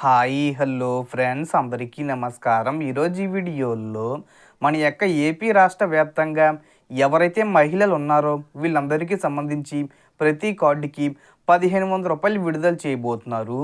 Hi hello friends. అందరికీ నమస్కారం. ఈరోజు ఈ వీడియోలో మన యొక్క ఏపీ రాష్ట్ర వ్యాప్తంగా ఎవరైతే మహిళలు ఉన్నారో వీళ్ళందరికీ సంబంధించి ప్రతి కార్డుకి పదిహేను వందల రూపాయలు విడుదల చేయబోతున్నారు.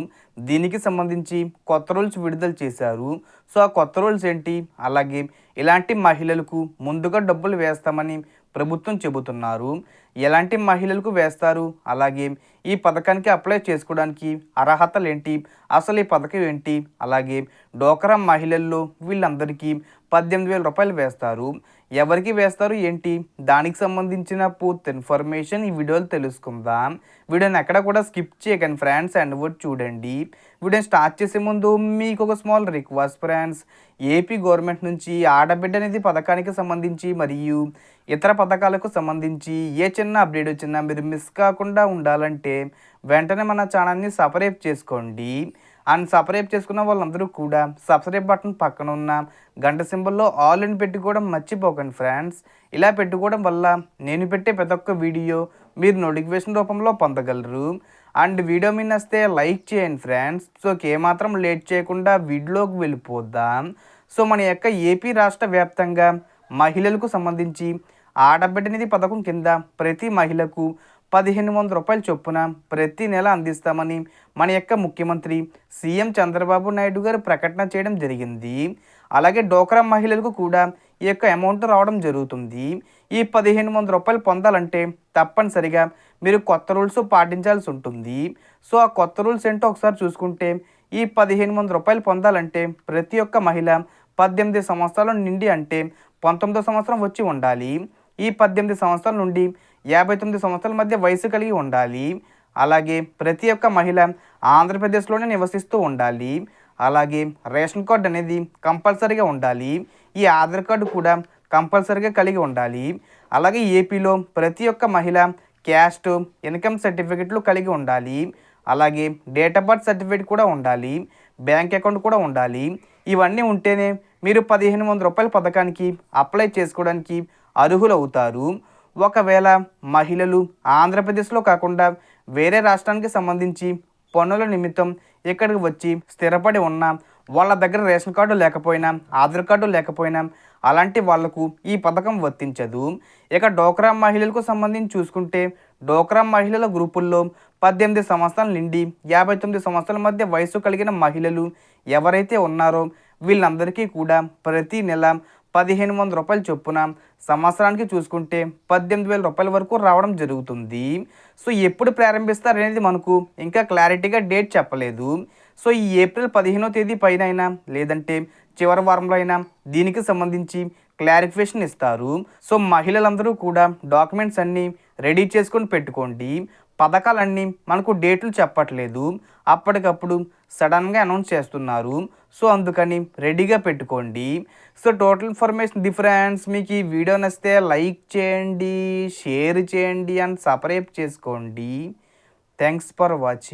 దీనికి సంబంధించి కొత్త రూల్స్ విడుదల చేశారు. సో ఆ కొత్త రూల్స్ ఏంటి? అలాగే ఇలాంటి మహిళలకు ముందుగా డబ్బులు వేస్తామని ప్రభుత్వం చెబుతున్నారు. ఎలాంటి మహిళలకు వేస్తారు? అలాగే ఈ పథకానికి అప్లై చేసుకోవడానికి అర్హతలు ఏంటి? అసలు ఈ పథకం ఏంటి? అలాగే డోకరా మహిళల్లో వీళ్ళందరికీ పద్దెనిమిది వేల రూపాయలు వేస్తారు. ఎవరికి వేస్తారు? ఏంటి? దానికి సంబంధించిన పూర్తి ఇన్ఫర్మేషన్ ఈ వీడియోలో తెలుసుకుందాం. వీడియోని ఎక్కడ కూడా స్కిప్ చేయకండి ఫ్రెండ్స్ అండ్ వర్డ్ చూడండి. వీడియోని స్టార్ట్ చేసే ముందు మీకు ఒక small request friends. AP government నుంచి ఆడబిడ్డ అనేది పథకానికి సంబంధించి మరియు ఇతర పథకాలకు సంబంధించి ఏ చిన్న అప్డేట్ వచ్చినా మీరు మిస్ కాకుండా ఉండాలంటే వెంటనే మన ఛానల్ని సపరేట్ చేసుకోండి. అండ్ సపరేట్ చేసుకున్న వాళ్ళందరూ కూడా సబ్స్క్రైబ్ బటన్ పక్కన ఉన్న గంట సింబల్లో ఆల్ అని పెట్టుకోవడం మర్చిపోకండి ఫ్రెండ్స్. ఇలా పెట్టుకోవడం వల్ల నేను పెట్టే ప్రతి ఒక్క వీడియో మీరు నోటిఫికేషన్ రూపంలో పొందగలరు. అండ్ వీడియో మీ వస్తే లైక్ చేయండి ఫ్రెండ్స్. సో ఏమాత్రం లేట్ చేయకుండా వీడియోకి వెళ్ళిపోద్దాం సో మన యొక్క ఏపీ రాష్ట్ర వ్యాప్తంగా మహిళలకు సంబంధించి ఆడబిడ్డ నిధి పథకం కింద ప్రతి మహిళకు పదిహేను వందల రూపాయల చొప్పున ప్రతి నెల అందిస్తామని మన యొక్క ముఖ్యమంత్రి సీఎం చంద్రబాబు నాయుడు గారు ప్రకటన చేయడం జరిగింది. అలాగే డోక్రా మహిళలకు కూడా ఈ యొక్క అమౌంట్ రావడం జరుగుతుంది. ఈ పదిహేను వందల రూపాయలు పొందాలంటే తప్పనిసరిగా మీరు కొత్త రూల్స్ పాటించాల్సి ఉంటుంది. సో ఆ కొత్త రూల్స్ ఏంటో ఒకసారి చూసుకుంటే ఈ పదిహేను వందల రూపాయలు పొందాలంటే ప్రతి ఒక్క మహిళ పద్దెనిమిది సంవత్సరాల నిండి అంటే పంతొమ్మిదో సంవత్సరం వచ్చి ఉండాలి. ఈ పద్దెనిమిది సంవత్సరాల నుండి యాభై తొమ్మిది సంవత్సరాల మధ్య వయసు కలిగి ఉండాలి. అలాగే ప్రతి ఒక్క మహిళ ఆంధ్రప్రదేశ్లోనే నివసిస్తూ ఉండాలి. అలాగే రేషన్ కార్డు అనేది కంపల్సరీగా ఉండాలి. ఈ ఆధార్ కార్డు కూడా కంపల్సరీగా కలిగి ఉండాలి. అలాగే ఏపీలో ప్రతి ఒక్క మహిళ క్యాస్ట్ ఇన్కమ్ సర్టిఫికెట్లు కలిగి ఉండాలి. అలాగే డేట్ ఆఫ్ బర్త్ సర్టిఫికేట్ కూడా ఉండాలి. బ్యాంక్ అకౌంట్ కూడా ఉండాలి. ఇవన్నీ ఉంటేనే మీరు పదిహేను వందల రూపాయల పథకానికి అప్లై చేసుకోవడానికి అర్హులవుతారు. ఒకవేళ మహిళలు ఆంధ్రప్రదేశ్లో కాకుండా వేరే రాష్ట్రానికి సంబంధించి పన్నుల నిమిత్తం ఇక్కడికి వచ్చి స్థిరపడి ఉన్న వాళ్ళ దగ్గర రేషన్ కార్డు లేకపోయినా ఆధార్ కార్డు లేకపోయినా అలాంటి వాళ్ళకు ఈ పథకం వర్తించదు. ఇక డోక్రా మహిళలకు సంబంధించి చూసుకుంటే డోక్రా మహిళల గ్రూపుల్లో పద్దెనిమిది సంవత్సరాల నుండి యాభై తొమ్మిది సంవత్సరాల మధ్య వయసు కలిగిన మహిళలు ఎవరైతే ఉన్నారో వీళ్ళందరికీ కూడా ప్రతి నెల పదిహేను వందల రూపాయలు చొప్పున సంవత్సరానికి చూసుకుంటే పద్దెనిమిది వేల రూపాయల వరకు రావడం జరుగుతుంది. సో ఎప్పుడు ప్రారంభిస్తారు అనేది మనకు ఇంకా క్లారిటీగా డేట్ చెప్పలేదు. సో ఈ ఏప్రిల్ పదిహేనో తేదీ పైన అయినా లేదంటే చివరి వారంలో అయినా దీనికి సంబంధించి క్లారిఫికేషన్ ఇస్తారు. సో మహిళలందరూ కూడా డాక్యుమెంట్స్ అన్నీ రెడీ చేసుకొని పెట్టుకోండి. పథకాలన్నీ మనకు డేట్లు చెప్పట్లేదు. అప్పటికప్పుడు సడన్గా అనౌన్స్ చేస్తున్నారు. సో అందుకని రెడీగా పెట్టుకోండి. సో టోటల్ ఇన్ఫర్మేషన్ డిఫరెన్స్ మీకు ఈ వీడియో నచ్చితే లైక్ చేయండి షేర్ చేయండి అండ్ సపరేట్ చేసుకోండి. Thanks for watching.